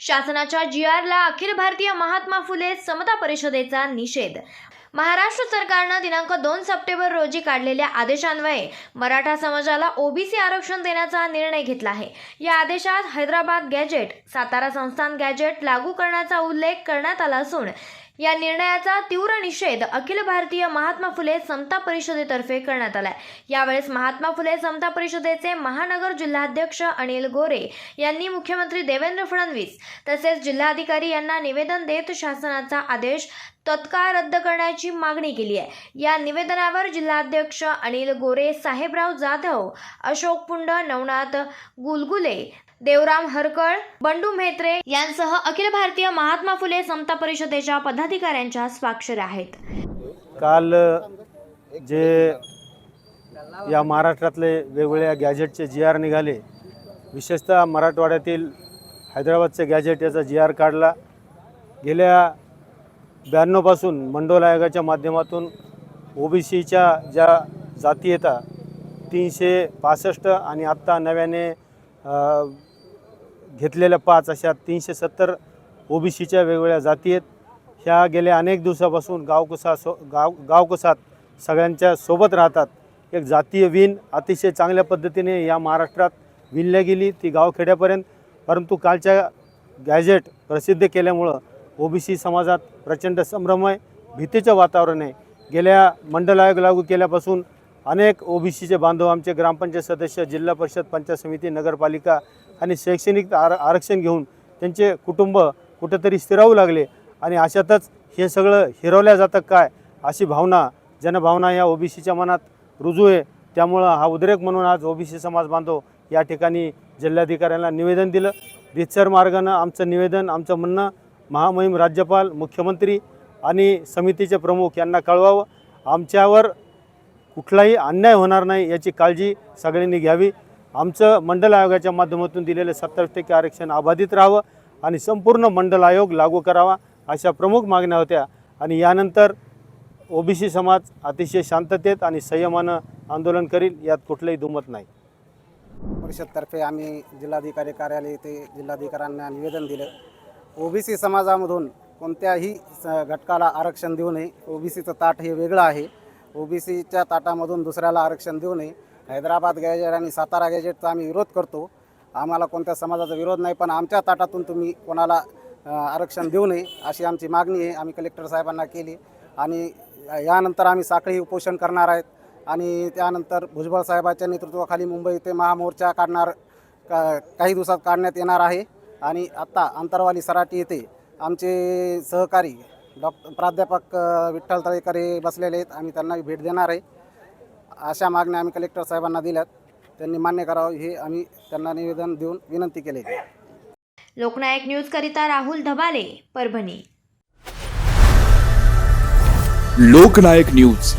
शासनाच्या जी आरला अखिल भारतीय महात्मा फुले समता परिषदेचा निषेध. महाराष्ट्र सरकारनं दिनांक दोन सप्टेंबर रोजी काढलेल्या आदेशान्वये मराठा समाजाला ओबीसी आरक्षण देण्याचा निर्णय घेतला आहे. या आदेशात हैदराबाद गॅजेट सातारा संस्थान गॅजेट लागू करण्याचा उल्लेख करण्यात आला असून या निर्णयाचा तीव्र निषेध अखिल भारतीय महात्मा फुले समता परिषदेतर्फे करण्यात आलाय. यावेळेस महात्मा फुले समता परिषदेचे महानगर जिल्हाध्यक्ष अनिल गोरे यांनी मुख्यमंत्री देवेंद्र फडणवीस तसेच जिल्हाधिकारी यांना निवेदन देत शासनाचा आदेश तत्काळ रद्द करण्याची मागणी केली आहे. या निवेदनावर जिल्हाध्यक्ष अनिल गोरे साहेबराव जाधव अशोक पुंड नवनाथ गुलगुले देवराम हरकळ बंडू म्हेत्रे यांसह अखिल भारतीय महात्मा फुले समता परिषदेच्या पदाधिकाऱ्यांच्या स्वाक्षर आहेत. काल जे या महाराष्ट्रातले वेगवेगळ्या गॅजेटचे जी आर निघाले विशेषतः मराठवाड्यातील हैदराबादचे गॅजेट याचा जी आर काढला. गेल्या ब्याण्णवपासून मंडोल आयोगाच्या माध्यमातून ओबीसीच्या ज्या जाती येतात तीनशे पासष्ट आणि आत्ता नव्याने घेतलेल्या पाच अशा तीनशे सत्तर ओबीसीच्या वेगवेगळ्या जाती आहेत. ह्या गेल्या अनेक दिवसापासून गावकुसा सो गाव गावकुसात सगळ्यांच्या सोबत राहतात. एक जातीय विण अतिशय चांगल्या पद्धतीने या महाराष्ट्रात विणल्या गेली ती गावखेड्यापर्यंत. परंतु कालच्या गॅजेट प्रसिद्ध केल्यामुळं ओबीसी समाजात प्रचंड संभ्रम आहे भीतीचं वातावरण आहे गेल्या मंडल आयोग लागू केल्यापासून अनेक ओबीसीचे बांधव आमचे ग्रामपंचायत सदस्य जिल्हा परिषद पंचायत समिती नगरपालिका आणि शैक्षणिक आर आरक्षण घेऊन त्यांचे कुटुंब कुठंतरी स्थिरावू लागले. आणि अशातच हे सगळं हिरवल्या जातं काय अशी भावना जनभावना या ओबीसीच्या मनात रुजू आहे. त्यामुळं हा उद्रेक म्हणून आज ओबीसी समाज बांधव या ठिकाणी जिल्हाधिकाऱ्यांना निवेदन दिलं. रितसर मार्गानं आमचं निवेदन आमचं म्हणणं महामहिम राज्यपाल मुख्यमंत्री आणि समितीचे प्रमुख यांना कळवावं. आमच्यावर कुठलाही अन्याय होणार नाही याची काळजी सगळ्यांनी घ्यावी. आमचं मंडल आयोगाच्या माध्यमातून दिलेलं सत्तावीस टक्के आरक्षण अबाधित राहावं आणि संपूर्ण मंडल आयोग लागू करावा अशा प्रमुख मागण्या होत्या. आणि यानंतर ओबीसी समाज अतिशय शांततेत आणि संयमानं आंदोलन करील यात कुठलंही दुमत नाही. परिषदतर्फे आम्ही जिल्हाधिकारी कार्यालय येथे जिल्हाधिकाऱ्यांना निवेदन दिलं. ओबीसी समाजामधून कोणत्याही स- घटकाला आरक्षण देऊ नये. ओबीसीचं ताट हे वेगळं आहे. ओबीसीच्या ताटामधून दुसऱ्याला आरक्षण देऊ नये. हैदराबाद गॅजेट आणि सातारा गॅजेटचा आम्ही विरोध करतो. आम्हाला कोणत्या समाजाचा विरोध नाही पण आमच्या ताटातून तुम्ही कोणाला आरक्षण देऊ नये अशी आमची मागणी आहे. आम्ही कलेक्टर साहेबांना केली. आणि यानंतर आम्ही साखळी उपोषण करणार आहेत. आणि त्यानंतर भुजबळ साहेबांच्या नेतृत्वाखाली मुंबई ते महामोर्चा काढणार का काही दिवसात काढण्यात येणार आहे. आणि आत्ता अंतरवाली सराटी येथे आमचे सहकारी डॉक्टर प्राध्यापक विठ्ठल तळेकर हे बसलेले आहेत. आम्ही त्यांना भेट देणार आहे. अशा मागण्या आम्ही कलेक्टर साहेबांना दिल्यात. त्यांनी मान्य करावं हे आम्ही त्यांना निवेदन देऊन विनंती केली. आहे लोकनायक न्यूज करिता राहुल धबाले परभणी. लोकनायक न्यूज.